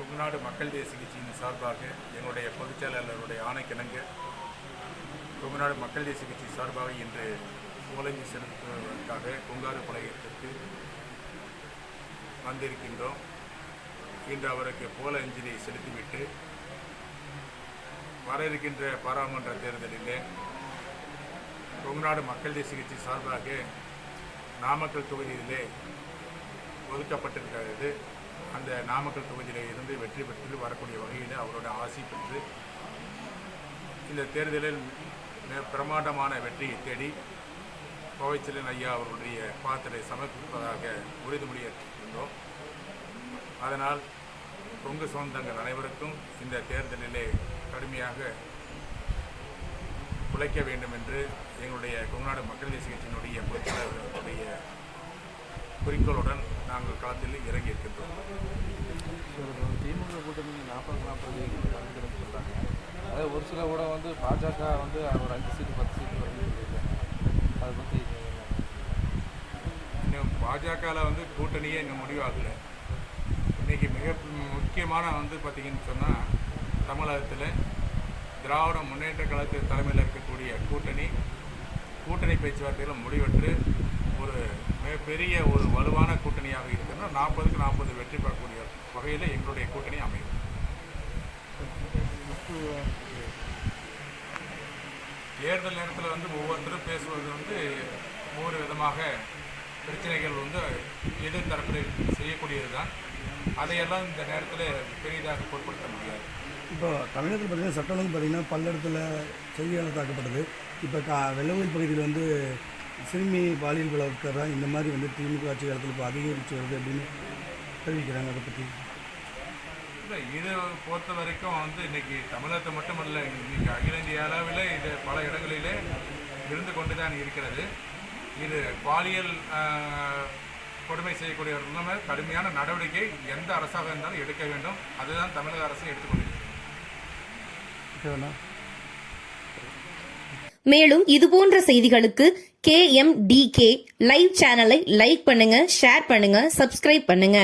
தமிழ்நாடு மக்கள் தேசிய கட்சியின் சார்பாக எங்களுடைய பொதுச் செயலாளருடைய ஆணைக்கிணங்க. தமிழ்நாடு மக்கள் தேசிய கட்சி சார்பாக இன்று சோழஞ்சி செலுத்துவதற்காக குங்காறு பழையத்திற்கு வந்திருக்கின்றோம். இன்று அவருக்கு போல அஞ்சலி செலுத்திவிட்டு வர இருக்கின்ற பாராளுமன்ற தேர்தலிலே கொங்குநாடு மக்கள் தேசிய கட்சி சார்பாக நாமக்கல் தொகுதியிலே ஒதுக்கப்பட்டிருக்கிறது. அந்த நாமக்கல் தொகுதியில் இருந்து வெற்றி பெற்று வரக்கூடிய வகையில் அவரோட ஆசி பெற்று இந்த தேர்தலில் பிரமாண்டமான வெற்றியை தேடி கோவைச்சலன் ஐயா அவர்களுடைய பாத்திரை சமர்ப்பிப்பதாக உறுதிமொழி ஏற்றிருந்தோம் அதனால் கொங்கு சொந்தங்கள் அனைவருக்கும் இந்த தேர்தலிலே கடுமையாக உழைக்க வேண்டும் என்று எங்களுடைய கொங்குநாடு மக்கள் தேசிய கட்சியினுடைய பொறுப்பாளர்களுடைய குறிக்கோளுடன் நாங்கள் களத்தில் இறங்கி இருக்கின்றோம் திமுக கூட்டணி நாற்பது நாற்பது சொல்கிறாங்க அதே ஒரு சில கூட வந்து பாஜக வந்து ஒரு அஞ்சு சீட்டு பத்து சீட்டு வருதுன்னு சொல்லியிருக்காங்க அதை பற்றி இன்னும் பாஜகவில் வந்து கூட்டணியே இன்னும் முடிவாகலை. இன்னைக்கு மிக முக்கியமான வந்து பார்த்தீங்கன்னு சொன்னால் தமிழகத்தில் திராவிட முன்னேற்ற கழகத்து தலைமையில் இருக்கக்கூடிய கூட்டணி கூட்டணி பேச்சுவார்த்தையில் முடிவெற்று ஒரு மிகப்பெரிய ஒரு வலுவான கூட்டணியாக இருக்குன்னா நாற்பதுக்கு நாற்பது வெற்றி பெறக்கூடிய வகையில் எங்களுடைய கூட்டணி அமையும். தேர்தல் நேரத்தில் வந்து ஒவ்வொருத்தரும் பேசுவது வந்து ஒவ்வொரு விதமாக பிரச்சனைகள் வந்து எதிர்த்தரப்பில் செய்யக்கூடியது தான் அதையெல்லாம் இந்த நேரத்தில் பெரிதாக பொருட்படுத்த முடியாது. இப்போ தமிழகத்தில் பார்த்தீங்கன்னா சட்டம் ஒழுங்கு பார்த்தீங்கன்னா பல்லடத்தில் செய்தியாளர் தாக்கப்பட்டது. இப்போ கா வெள்ளவூர் பகுதியில் வந்து சிறுமி பாலியல் பலாத்காரம் இந்த மாதிரி வந்து திமுக ஆட்சி காலத்தில் இப்போ அதிகரித்து வருது அப்படின்னு தெரிவிக்கிறாங்க அதை பற்றி இல்லை இது பொறுத்த வரைக்கும் வந்து இன்னைக்கு தமிழகத்தை மட்டுமல்ல இன்னைக்கு அகில இந்திய அளவில் இது பல இடங்களிலே இருந்து கொண்டு தான் இருக்கிறது. இது பாலியல் ஆஹ், கொடுமை செய்யக்கூடியவர்கள் மேல் கடுமையான நடவடிக்கை எந்த அரசாக இருந்தாலும் எடுக்க வேண்டும். அதுதான் தமிழக அரசு எடுத்துக்கொண்டிருக்கிறது. ஓகேண்ணா மேலும் இதுபோன்ற செய்திகளுக்கு K M D K live சேனலை லைக் பண்ணுங்க ஷேர் பண்ணுங்க சப்ஸ்கிரைப் பண்ணுங்க.